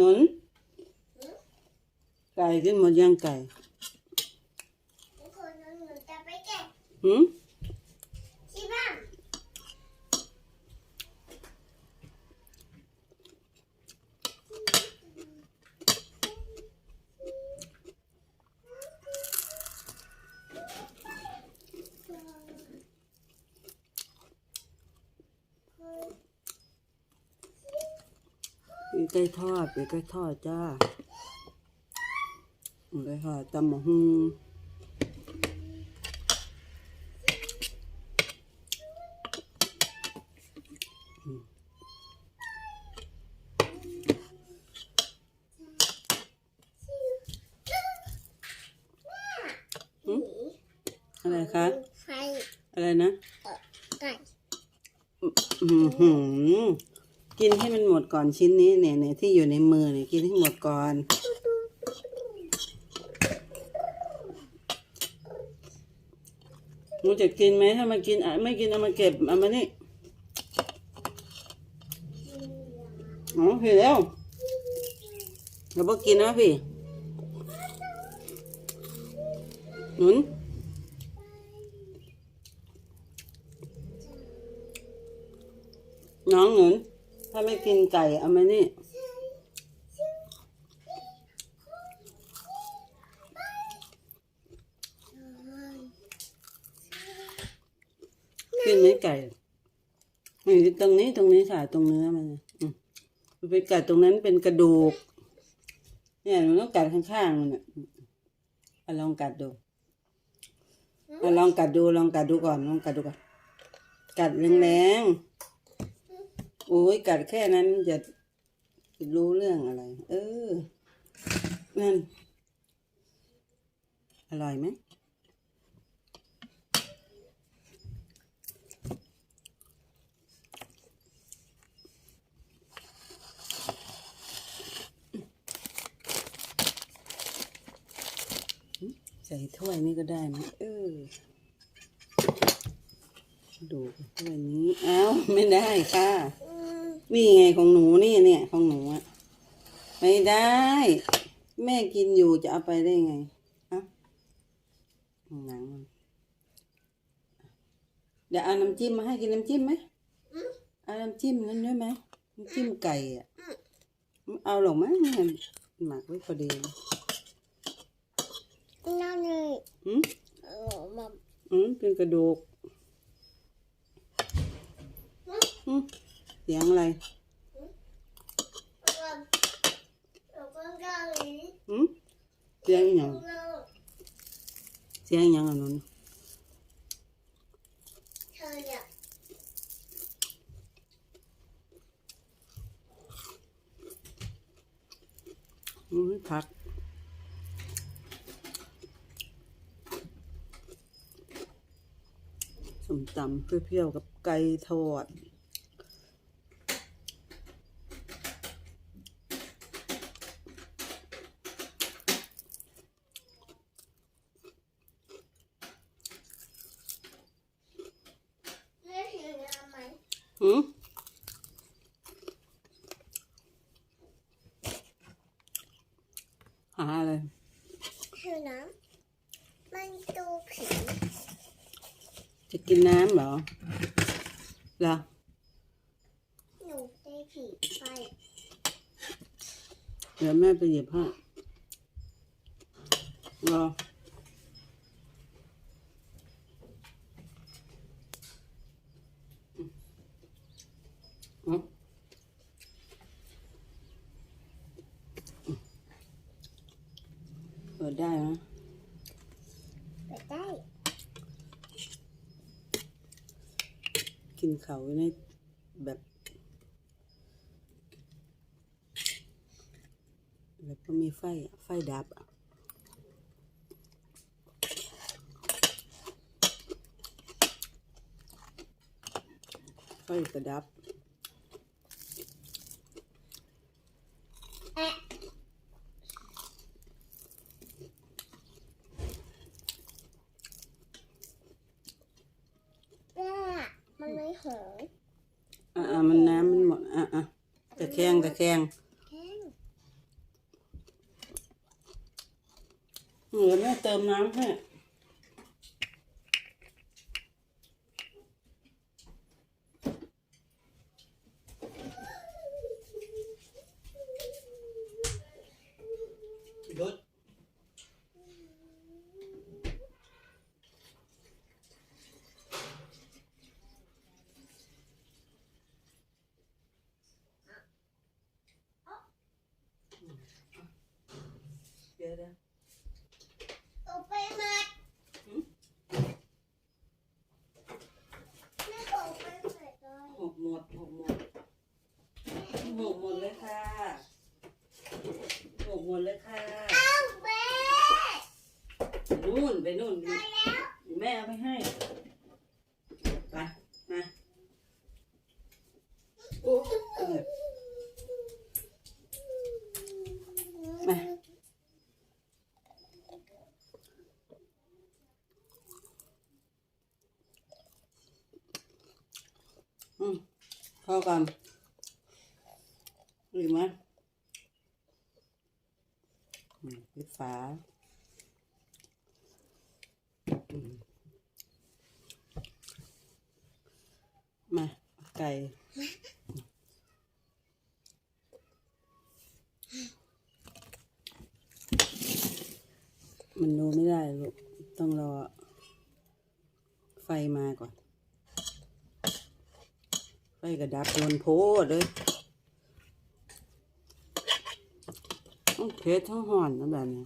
นุนไก่กินหมดยังไก่ ทุกคนหนูจะไปเก็บ หืม ที่บ้าน มี ไก่ทอดมีไก่ทอดจ้ามีไก่ทอดตำหมกฮุงอะไรคะไฟอะไรนะไก่อือหือ กินให้มันหมดก่อนชิ้นนี้เนี่ยเนี่ยที่อยู่ในมือเนี่ยกินให้หมดก่อนหนูจะกินไหมถ้ามากินอะไม่กินเอามาเก็บเอามานี่อ๋อพี่แล้วเราบอกกินนะพี่หนุนน้องหนุน ถ้าไม่กินไก่เอามานี่ กินไหมไก่นี่ตรงนี้ตรงนี้ค่ะตรงเนื้อมันน่ะอืมมันไปกัดตรงนั้นเป็นกระดูก เนี่ยหนูต้องกัดข้างๆมันอะอะลองกัดดูอะลองกัดดูลองกัดดูก่อนลองกัดดูก่อน กัดแรงๆ โอ้ยกัดแค่นั้นจะรู้เรื่องอะไร เออ นั่น อร่อยไหมใส่ถ้วยนี่ก็ได้นะเออ ดูถ้วยนี้อ้าวไม่ได้ค่ะ นี่ไงของหนูนี่เนี่ยของหนูอะไม่ได้ แม่กินอยู่จะเอาไปได้ไงเอะหนังมันเดี๋ยวเอาน้ำจิ้มมาให้กินน้ำจิ้มไหมเอาน้ำจิ้มนั้นด้วยไหมน้ำจิ้มไก่อะไม่เอาหรอกมั้งเนี่ยหมักไว้พอดีนั่นเลยอืมเออมาอืมเป็นกระดูก เสียงอะไร เราก็ได้เลย อืมเสียงอหย่าง เรา เสียงอหย่างอันนั้น เธอเนี่ย อืมผักสมตำเปรี้ยวๆกับไก่ทอด หืมหาอะไรถือน้ำมันตูผีจะกินน้ำเหรอเหรอหนูได้ผีไป เดี๋ยวแม่ไปหยิบให้รอ ดได้ไหมไปได้ กินเขาในแบบแบบก็มีไฟอะไฟดับอะไฟกระดับ หอมอ่ามันน้ำมันหมดอะอะตะแคงตะแคงแงเหมือนแม่เติมน้ำให้ นู่นไปนู่นด้แม่เอาไปให้ไปมาโอ้เออมาอืมเข้ากันหรือไหมอืมปิดฝาอืมมา ไก่มันดูไม่ได้ลูก ต้องรอ ไฟมาก่อน ไฟกระดับโดนโพดเลยต้องเทสทั้งห่อนนะแบบนี้